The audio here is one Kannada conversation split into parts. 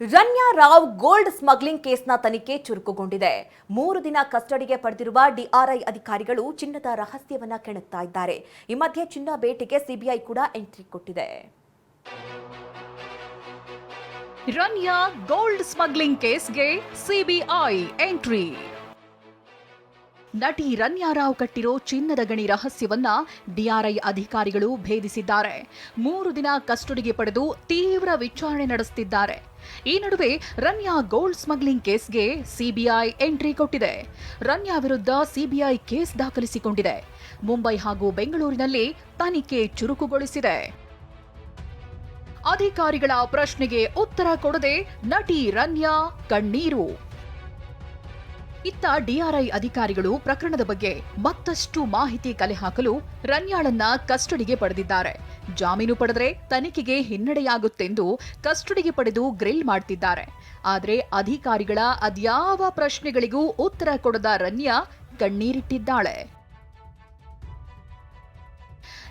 ರನ್ಯಾ ರಾವ್ ಗೋಲ್ಡ್ ಸ್ಮಗ್ಲಿಂಗ್ ಕೇಸ್ನ ತನಿಖೆ ಚುರುಕುಗೊಂಡಿದೆ. ಮೂರು ದಿನ ಕಸ್ಟಡಿಗೆ ಪಡೆದಿರುವ ಡಿಆರ್ಐ ಅಧಿಕಾರಿಗಳು ಚಿನ್ನದ ರಹಸ್ಯವನ್ನ ಕೆಣಕ್ತಾ ಇದ್ದಾರೆ. ಈ ಮಧ್ಯೆ ಚಿನ್ನ ಬೇಟೆಗೆ ಸಿಬಿಐ ಕೂಡ ಎಂಟ್ರಿ ಕೊಟ್ಟಿದೆ. ರನ್ಯಾ ಗೋಲ್ಡ್ ಸ್ಮಗ್ಲಿಂಗ್ ಕೇಸ್ಗೆ ಸಿಬಿಐ ಎಂಟ್ರಿ. ನಟಿ ರನ್ಯಾ ರಾವ್ ಕಟ್ಟಿರೋ ಚಿನ್ನದ ಗಣಿ ರಹಸ್ಯವನ್ನ ಡಿಆರ್ಐ ಅಧಿಕಾರಿಗಳು ಭೇದಿಸಿದ್ದಾರೆ. ಮೂರು ದಿನ ಕಸ್ಟಡಿಗೆ ಪಡೆದು ತೀವ್ರ ವಿಚಾರಣೆ ನಡೆಸುತ್ತಿದ್ದಾರೆ ಈ ನಡುವೆ ರನ್ಯಾ ಗೋಲ್ಡ್ ಸ್ಮಗ್ಲಿಂಗ್ ಕೇಸ್ಗೆ ಸಿಬಿಐ ಎಂಟ್ರಿ ಕೊಟ್ಟಿದೆ. ರನ್ಯಾ ವಿರುದ್ಧ ಸಿಬಿಐ ಕೇಸ್ ದಾಖಲಿಸಿಕೊಂಡಿದೆ. ಮುಂಬೈ ಹಾಗೂ ಬೆಂಗಳೂರಿನಲ್ಲಿ ತನಿಖೆ ಚುರುಕುಗೊಳಿಸಿದೆ. ಅಧಿಕಾರಿಗಳ ಪ್ರಶ್ನೆಗೆ ಉತ್ತರ ಕೊಡದೆ ನಟಿ ರನ್ಯಾ ಕಣ್ಣೀರು. ಇತ್ತ ಡಿಆರ್ಐ ಅಧಿಕಾರಿಗಳು ಪ್ರಕರಣದ ಬಗ್ಗೆ ಮತ್ತಷ್ಟು ಮಾಹಿತಿ ಕಲೆ ಹಾಕಲು ರನ್ಯಾಳನ್ನ ಕಸ್ಟಡಿಗೆ ಪಡೆದಿದ್ದಾರೆ. ಜಾಮೀನು ಪಡೆದರೆ ತನಿಖೆಗೆ ಹಿನ್ನಡೆಯಾಗುತ್ತೆಂದು ಕಸ್ಟಡಿಗೆ ಪಡೆದು ಗ್ರಿಲ್ ಮಾಡ್ತಿದ್ದಾರೆ. ಆದರೆ ಅಧಿಕಾರಿಗಳ ಅದ್ಯಾವ ಪ್ರಶ್ನೆಗಳಿಗೂ ಉತ್ತರ ಕೊಡದ ರನ್ಯಾ ಕಣ್ಣೀರಿಟ್ಟಿದ್ದಾಳೆ.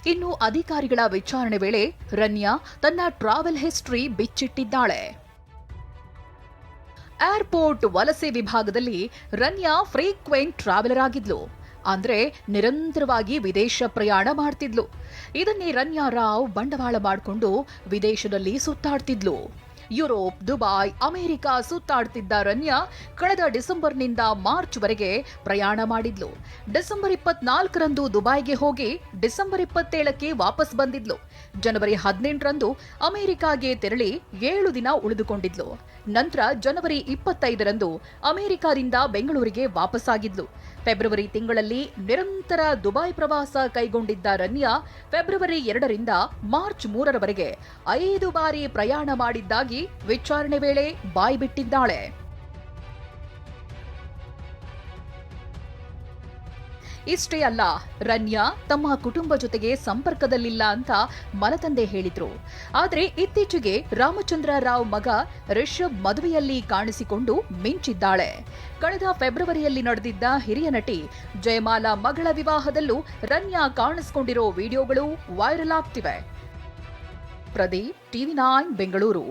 ಇನ್ನು ಅಧಿಕಾರಿಗಳ ವಿಚಾರಣೆ ವೇಳೆ ರನ್ಯಾ ತನ್ನ ಟ್ರಾವೆಲ್ ಹಿಸ್ಟ್ರಿ ಬಿಚ್ಚಿಟ್ಟಿದ್ದಾಳೆ. ಏರ್ಪೋರ್ಟ್ ವಲಸೆ ವಿಭಾಗದಲ್ಲಿ ರನ್ಯಾ ಫ್ರೀಕ್ವೆಂಟ್ ಟ್ರಾವೆಲರ್ ಆಗಿದ್ಲು. ಅಂದ್ರೆ ನಿರಂತರವಾಗಿ ವಿದೇಶ ಪ್ರಯಾಣ ಮಾಡ್ತಿದ್ಲು. ಇದನ್ನೇ ರನ್ಯಾ ರಾವ್ ಬಂಡವಾಳ ಮಾಡಿಕೊಂಡು ವಿದೇಶದಲ್ಲಿ ಸುತ್ತಾಡ್ತಿದ್ಲು. ಯುರೋಪ್ ದುಬೈ ಅಮೆರಿಕ ಸುತ್ತಾಡ್ತಿದ್ದ ರನ್ಯಾ ಕಳೆದ ಡಿಸೆಂಬರ್ನಿಂದ ಮಾರ್ಚ್ ವರೆಗೆ ಪ್ರಯಾಣ ಮಾಡಿದ್ಲು. ಡಿಸೆಂಬರ್ ಇಪ್ಪತ್ನಾಲ್ಕರಂದು ದುಬೈಗೆ ಹೋಗಿ ಡಿಸೆಂಬರ್ ಇಪ್ಪತ್ತೇಳಕ್ಕೆ ವಾಪಸ್ ಬಂದಿದ್ಲು. ಜನವರಿ ಹದಿನೆಂಟರಂದು ಅಮೆರಿಕಾಗೆ ತೆರಳಿ ಏಳು ದಿನ ಉಳಿದುಕೊಂಡಿದ್ಲು. ನಂತರ ಜನವರಿ ಇಪ್ಪತ್ತೈದರಂದು ಅಮೆರಿಕಾದಿಂದ ಬೆಂಗಳೂರಿಗೆ ವಾಪಸ್ಸಾಗಿದ್ಲು. ಫೆಬ್ರವರಿ ತಿಂಗಳಲ್ಲಿ ನಿರಂತರ ದುಬೈ ಪ್ರವಾಸ ಕೈಗೊಂಡಿದ್ದ ರನ್ಯಾ ಫೆಬ್ರವರಿ ಎರಡರಿಂದ ಮಾರ್ಚ್ ಮೂರರವರೆಗೆ ಐದು ಬಾರಿ ಪ್ರಯಾಣ ಮಾಡಿದ್ದಾಗಿ ವಿಚಾರಣೆ ವೇಳೆ ಬಾಯ್ಬಿಟ್ಟಿದ್ದಾಳೆ ಇಷ್ಟೇ ಅಲ್ಲ, ರನ್ಯಾ ತಮ್ಮ ಕುಟುಂಬ ಜೊತೆಗೆ ಸಂಪರ್ಕದಲ್ಲಿಲ್ಲ ಅಂತ ಮನತಂದೆ ಹೇಳಿದ್ರು. ಆದರೆ ಇತ್ತೀಚೆಗೆ ರಾಮಚಂದ್ರ ರಾವ್ ಮಗ ರಿಷಬ್ ಮದುವೆಯಲ್ಲಿ ಕಾಣಿಸಿಕೊಂಡು ಮಿಂಚಿದ್ದಾಳೆ. ಕಳೆದ ಫೆಬ್ರವರಿಯಲ್ಲಿ ನಡೆದಿದ್ದ ಹಿರಿಯ ನಟಿ ಜಯಮಾಲಾ ಮಗಳ ವಿವಾಹದಲ್ಲೂ ರನ್ಯಾ ಕಾಣಿಸಿಕೊಂಡಿರೋ ವಿಡಿಯೋಗಳು viral ಆಗ್ತಿವೆ. Pradeep, TV nine, Bengaluru.